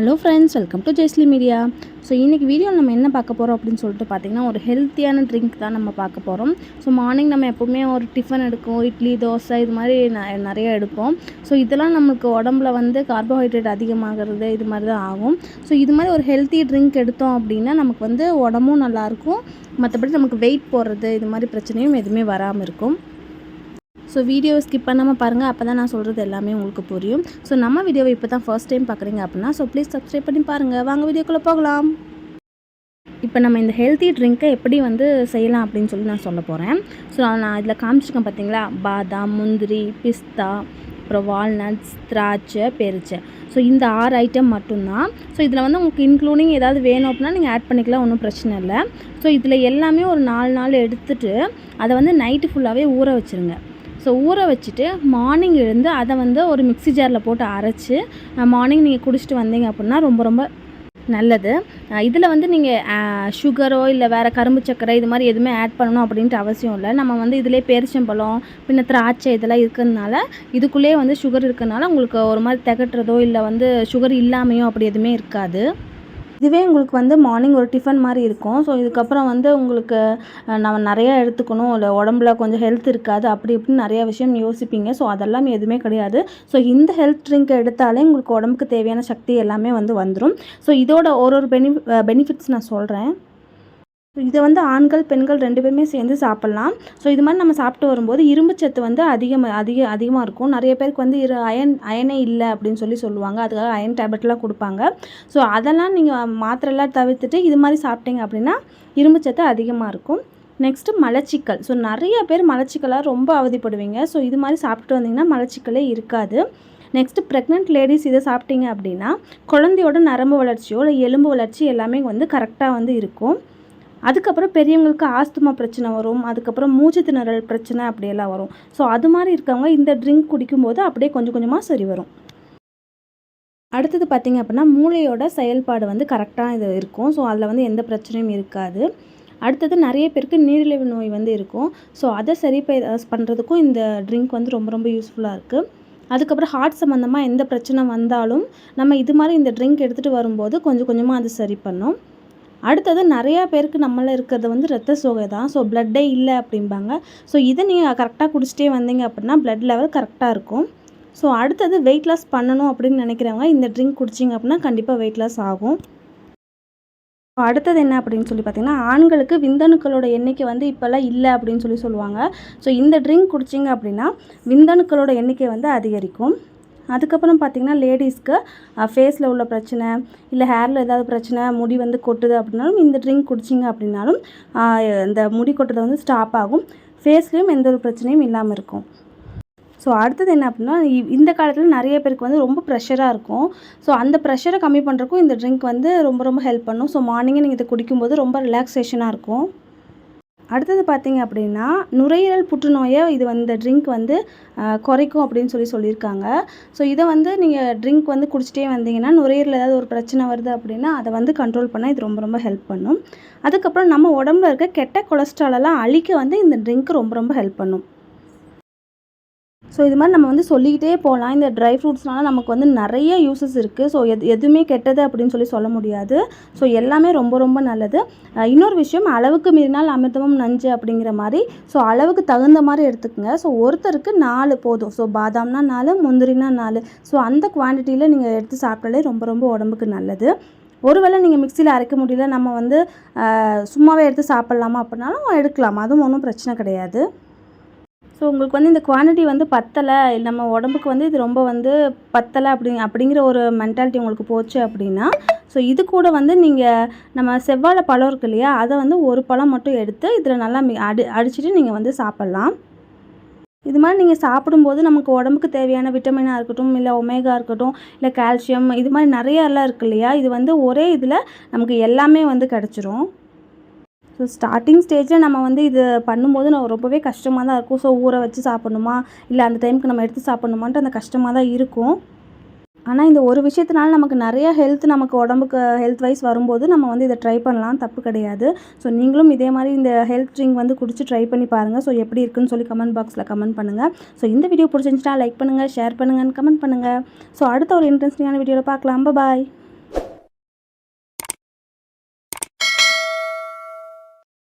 Hello friends welcome to Jaisly media so இன்றைக்கி video நம்ம என்ன பார்க்க போகிறோம் அப்படின்னு சொல்லிட்டு பார்த்தீங்கன்னா ஒரு ஹெல்த்தியான ட்ரிங்க் தான் நம்ம பார்க்க போகிறோம் ஸோ மார்னிங் நம்ம எப்போவுமே ஒரு டிஃபன் எடுக்கும் இட்லி தோசை இது மாதிரி நிறைய எடுப்போம். ஸோ இதெல்லாம் நமக்கு உடம்புல வந்து கார்போஹைட்ரேட் அதிகமாகிறது இது மாதிரி தான் ஆகும். ஸோ இது மாதிரி ஒரு ஹெல்த்தி ட்ரிங்க் எடுத்தோம் அப்படின்னா நமக்கு வந்து உடம்பும் நல்லாயிருக்கும் மற்றபடி நமக்கு வெயிட் போடுறது இது மாதிரி பிரச்சனையும் எதுவுமே வராமல் இருக்கும். ஸோ வீடியோவை ஸ்கிப் பண்ணாமல் பாருங்கள் அப்போ தான் நான் சொல்கிறது எல்லாமே உங்களுக்கு புரியும். ஸோ நம்ம வீடியோவை இப்போ தான் ஃபர்ஸ்ட் டைம் பார்க்குறீங்க அப்படின்னா ஸோ ப்ளீஸ் சப்ஸ்கிரைப் பண்ணி பாருங்கள் வாங்க வீடியோக்குள்ளே போகலாம். இப்போ நம்ம இந்த ஹெல்த்தி ட்ரிங்க்கை எப்படி வந்து செய்யலாம் அப்படின்னு சொல்லி நான் சொல்ல போகிறேன் ஸோ நான் இதில் காமிச்சிருக்கேன் பார்த்தீங்களா? பாதாம் முந்திரி பிஸ்தா அப்புறம் வால்நட்ஸ் திராட்சை பெருச்சை. ஸோ இந்த ஆறு ஐட்டம் மட்டும்தான். ஸோ இதில் வந்து உங்களுக்கு இன்க்ளூடிங் ஏதாவது வேணும் அப்படின்னா நீங்கள் ஆட் பண்ணிக்கலாம் ஒன்றும் பிரச்சனை இல்லை. ஸோ இதில் எல்லாமே ஒரு நாலு நாள் எடுத்துட்டு அதை வந்து நைட்டு ஃபுல்லாகவே ஊற வச்சுருங்க. ஸோ ஊற வச்சுட்டு மார்னிங் எழுந்து அதை வந்து ஒரு மிக்ஸி ஜாரில் போட்டு அரைச்சி மார்னிங் நீங்கள் குடிச்சிட்டு வந்தீங்க அப்படின்னா ரொம்ப ரொம்ப நல்லது. இதில் வந்து நீங்கள் சுகரோ இல்லை வேறு கரும்பு சர்க்கரை இது மாதிரி எதுவுமே ஆட் பண்ணணும் அப்படின்ட்டு அவசியம் இல்லை. நம்ம வந்து இதிலே பேரிச்சம்பழம் பின்ன திராட்சை இதெல்லாம் இருக்கிறதுனால இதுக்குள்ளேயே வந்து சுகர் இருக்கிறதுனால உங்களுக்கு ஒரு மாதிரி திகட்டுறதோ இல்லை வந்து சுகர் இல்லாமையோ அப்படி எதுவுமே இருக்காது. இதுவே உங்களுக்கு வந்து மார்னிங் ஒரு டிஃபன் மாதிரி இருக்கும். ஸோ இதுக்கப்புறம் வந்து உங்களுக்கு நம்ம நிறையா எடுத்துக்கணும். இல்லை உடம்புல கொஞ்சம் ஹெல்த் இருக்காது. அப்படி இப்படின்னு நிறைய விஷயம் யோசிப்பீங்க. ஸோ அதெல்லாம் எதுவுமே கிடையாது. ஸோ இந்த ஹெல்த் ட்ரிங்க் எடுத்தாலே உங்களுக்கு உடம்புக்கு தேவையான சக்தி எல்லாமே வந்து வந்துடும் ஸோ இதோட ஒரு ஒரு பெனி பெனிஃபிட்ஸ் நான் சொல்கிறேன் இதை வந்து ஆண்கள் பெண்கள் ரெண்டு பேருமே சேர்ந்து சாப்பிட்லாம். ஸோ இது மாதிரி நம்ம சாப்பிட்டு வரும்போது இரும்பு சத்து வந்து அதிகமாக அதிக அதிகமாக இருக்கும். நிறைய பேருக்கு வந்து இரு அயன் அயனே இல்லை அப்படின்னு சொல்லி சொல்லுவாங்க. அதுக்காக அயன் டேப்லெட்லாம் கொடுப்பாங்க. ஸோ அதெல்லாம் நீங்கள் மாத்திரைலாம் தவிர்த்துட்டு இது மாதிரி சாப்பிட்டீங்க அப்படின்னா இரும்பு சத்து அதிகமாக இருக்கும். நெக்ஸ்ட்டு மலச்சிக்கல். ஸோ நிறைய பேர் மலச்சிக்கலாக ரொம்ப அவதிப்படுவீங்க. ஸோ இது மாதிரி சாப்பிட்டு வந்தீங்கன்னா மலச்சிக்கலே இருக்காது. நெக்ஸ்ட்டு ப்ரெக்னென்ட் லேடிஸ் இதை சாப்பிட்டீங்க அப்படின்னா குழந்தையோட நரம்பு வளர்ச்சியோ இல்லை எலும்பு வளர்ச்சி எல்லாமே வந்து கரெக்டாக வந்து இருக்கும். அதுக்கப்புறம் பெரியவங்களுக்கு ஆஸ்துமா பிரச்சனை வரும். அதுக்கப்புறம் மூச்சு திணறல் பிரச்சனை அப்படியெல்லாம் வரும். ஸோ அது மாதிரி இருக்கவங்க இந்த ட்ரிங்க் குடிக்கும்போது அப்படியே கொஞ்சம் கொஞ்சமாக சரி வரும். அடுத்தது பார்த்திங்க அப்படின்னா மூளையோட செயல்பாடு வந்து கரெக்டாக இது இருக்கும். ஸோ அதில் வந்து எந்த பிரச்சனையும் இருக்காது. அடுத்தது நிறைய பேருக்கு நீரிழிவு நோய் வந்து இருக்கும். ஸோ அதை சரி பண்ணுறதுக்கும் இந்த ட்ரிங்க் வந்து ரொம்ப ரொம்ப யூஸ்ஃபுல்லாக இருக்குது அதுக்கப்புறம் ஹார்ட் சம்மந்தமாக எந்த பிரச்சனை வந்தாலும் நம்ம இது மாதிரி இந்த ட்ரிங்க் எடுத்துகிட்டு வரும்போது கொஞ்சம் கொஞ்சமாக அது சரி பண்ணும். அடுத்தது நிறையா பேருக்கு நம்மளில் இருக்கிறது வந்து ரத்த சோகை தான். ஸோ பிளட்டே இல்லை அப்படிம்பாங்க. ஸோ இதை நீங்கள் கரெக்டாக குடிச்சிட்டே வந்தீங்க அப்படின்னா ப்ளட் லெவல் கரெக்டாக இருக்கும். ஸோ அடுத்தது வெயிட் லாஸ் பண்ணணும் அப்படின்னு நினைக்கிறவங்க இந்த ட்ரிங்க் குடிச்சிங்க அப்படின்னா கண்டிப்பாக வெயிட் லாஸ் ஆகும். இப்போ அடுத்தது என்ன அப்படின்னு சொல்லி பார்த்தீங்கன்னா ஆண்களுக்கு விந்தணுக்களோட எண்ணிக்கை வந்து இப்போல்லாம் இல்லை அப்படின்னு சொல்லி சொல்லுவாங்க. ஸோ இந்த ட்ரிங்க் குடிச்சிங்க அப்படின்னா விந்தணுக்களோட எண்ணிக்கை வந்து அதிகரிக்கும். அதுக்கப்புறம் பார்த்தீங்கன்னா லேடிஸ்க்கு ஃபேஸில் உள்ள பிரச்சனை இல்லை ஹேரில் ஏதாவது பிரச்சனை முடி வந்து கொட்டுது அப்படின்னாலும் இந்த ட்ரிங்க் குடிச்சிங்க அப்படின்னாலும் இந்த முடி கொட்டுறது வந்து ஸ்டாப் ஆகும். ஃபேஸ்லேயும் எந்த ஒரு பிரச்சனையும் இல்லாமல் இருக்கும். ஸோ அடுத்தது என்ன அப்படின்னா இ- இந்த காலத்தில் நிறைய பேருக்கு வந்து ரொம்ப ப்ரெஷராக இருக்கும். ஸோ அந்த ப்ரெஷரை கம்மி பண்ணுறக்கும் இந்த ட்ரிங்க் வந்து ரொம்ப ரொம்ப ஹெல்ப் பண்ணும். ஸோ மார்னிங்கே நீங்கள் இதை குடிக்கும்போது ரொம்ப ரிலாக்ஸேஷனாக இருக்கும். அடுத்தது பார்த்தீங்க அப்படின்னா நுரையீரல் புற்றுநோயை இது வந்து ட்ரிங்க் வந்து குறைக்கும் அப்படின்னு சொல்லி சொல்லியிருக்காங்க. ஸோ இதை வந்து நீங்கள் ட்ரிங்க் வந்து குடிச்சிட்டே வந்தீங்கன்னா நுரையீரல் ஏதாவது ஒரு பிரச்சனை வருது அப்படின்னா அதை வந்து கண்ட்ரோல் பண்ண இது ரொம்ப ரொம்ப ஹெல்ப் பண்ணும். அதுக்கப்புறம் நம்ம உடம்புல இருக்க கெட்ட கொலஸ்ட்ராலெல்லாம் அழிக்க வந்து இந்த ட்ரிங்க் ரொம்ப ரொம்ப ஹெல்ப் பண்ணும். ஸோ இது மாதிரி நம்ம வந்து சொல்லிக்கிட்டே போகலாம். இந்த ட்ரை ஃப்ரூட்ஸ்னால நமக்கு வந்து நிறைய யூசஸ் இருக்குது ஸோ எது எதுவுமே கெட்டது அப்படின்னு சொல்லி சொல்ல முடியாது. ஸோ எல்லாமே ரொம்ப ரொம்ப நல்லது. இன்னொரு விஷயம் அளவுக்கு மீறினால் அமிர்தமும் நஞ்சு அப்படிங்கிற மாதிரி. ஸோ அளவுக்கு தகுந்த மாதிரி எடுத்துக்கோங்க. ஸோ ஒருத்தருக்கு நாலு போதும். ஸோ பாதாம்னா நாலு முந்திரினா நாலு. ஸோ அந்த குவான்டிட்டியில் நீங்கள் எடுத்து சாப்பிட்டாலே ரொம்ப ரொம்ப உடம்புக்கு நல்லது. ஒருவேளை நீங்கள் மிக்சியில் அரைக்க முடியல நம்ம வந்து சும்மாவே எடுத்து சாப்பிட்லாமா அப்படின்னாலும் எடுக்கலாம். அதுவும் ஒன்றும் பிரச்சனை கிடையாது. ஸோ உங்களுக்கு வந்து இந்த குவான்டிட்டி வந்து பத்தலை நம்ம உடம்புக்கு வந்து இது ரொம்ப வந்து பத்தலை அப்படி அப்படிங்கிற ஒரு மென்டாலிட்டி உங்களுக்கு போச்சு அப்படின்னா ஸோ இது கூட வந்து நீங்கள் நம்ம செவ்வாழை பழம் இருக்கு இல்லையா அதை வந்து ஒரு பழம் மட்டும் எடுத்து இதில் நல்லா மி அடி அடிச்சுட்டு நீங்கள் வந்து சாப்பிட்லாம். இது மாதிரி நீங்கள் சாப்பிடும்போது நமக்கு உடம்புக்கு தேவையான விட்டமினாக இருக்கட்டும் இல்லை ஒமேகா இருக்கட்டும் இல்லை கால்சியம் இது மாதிரி நிறையாலாம் எல்லாம் இருக்கு இல்லையா இது வந்து ஒரே இதில் நமக்கு எல்லாமே வந்து கிடச்சிரும். ஸோ ஸ்டார்டிங் ஸ்டேஜில் நம்ம வந்து இது பண்ணும்போது நான் ரொம்பவே கஷ்டமாக தான் இருக்கும். ஸோ ஊற வச்சு சாப்பிட்ணுமா? இல்லை அந்த டைமுக்கு நம்ம எடுத்து சாப்பிட்ணுமான்ட்டு அந்த கஷ்டமாக தான் இருக்கும். ஆனால் இந்த ஒரு விஷயத்தினால நமக்கு நிறைய ஹெல்த் நமக்கு உடம்புக்கு ஹெல்த் வைஸ் வரும்போது நம்ம வந்து இதை ட்ரை பண்ணலாம். தப்பு கிடையாது. ஸோ நீங்களும் இதே மாதிரி இந்த ஹெல்த் ட்ரிங்க் வந்து குடிச்சு ட்ரை பண்ணி பாருங்கள் ஸோ எப்படி இருக்குன்னு சொல்லி கமெண்ட் பாக்ஸில் கமெண்ட் பண்ணுங்கள் ஸோ இந்த வீடியோ பிடிச்சிருந்துச்சுன்னா லைக் பண்ணுங்கள் ஷேர் பண்ணுங்கள் கமெண்ட் பண்ணுங்கள் ஸோ அடுத்த ஒரு இன்ட்ரெஸ்டிங்கான வீடியோவில் பார்க்கலாம். பாய்